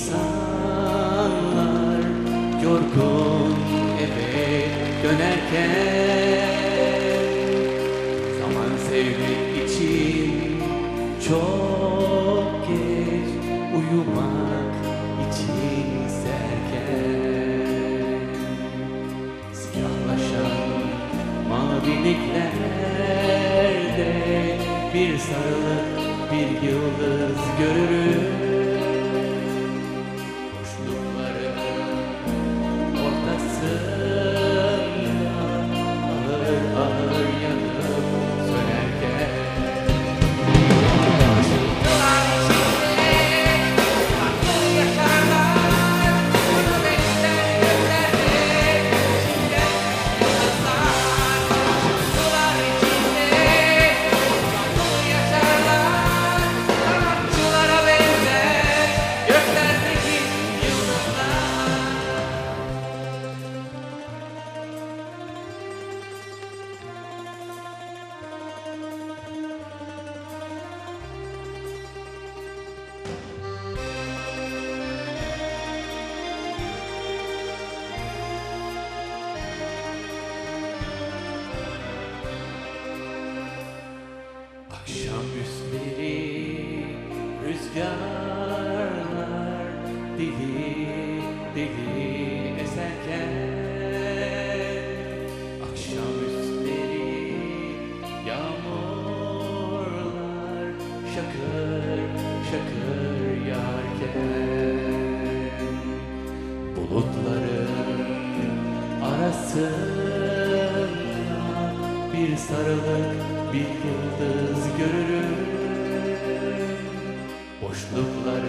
İnsanlar yorgun eve dönerken Zaman sevmek için çok geç Uyumak için serken Siyahlaşan maviliklerde Bir sarılık bir yıldız görürüm üstleri rüzgarlar deli deli eserken Akşam üstleri yağmurlar şakır şakır yağarken Bulutların arasında bir sarılık bir yıldız görürüm Boşlukların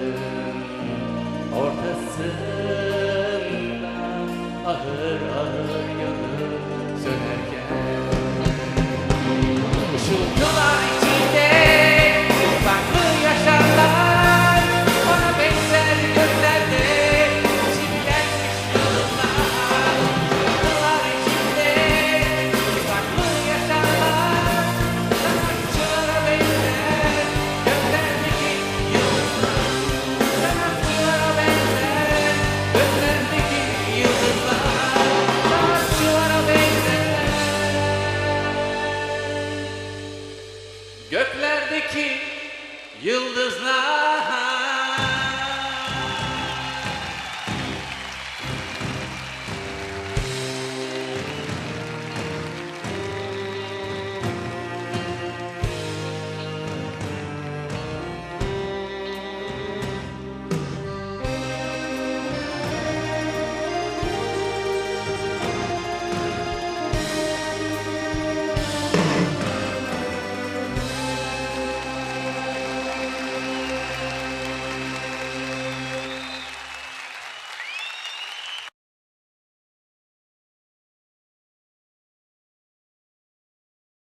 Göklerdeki yıldızlar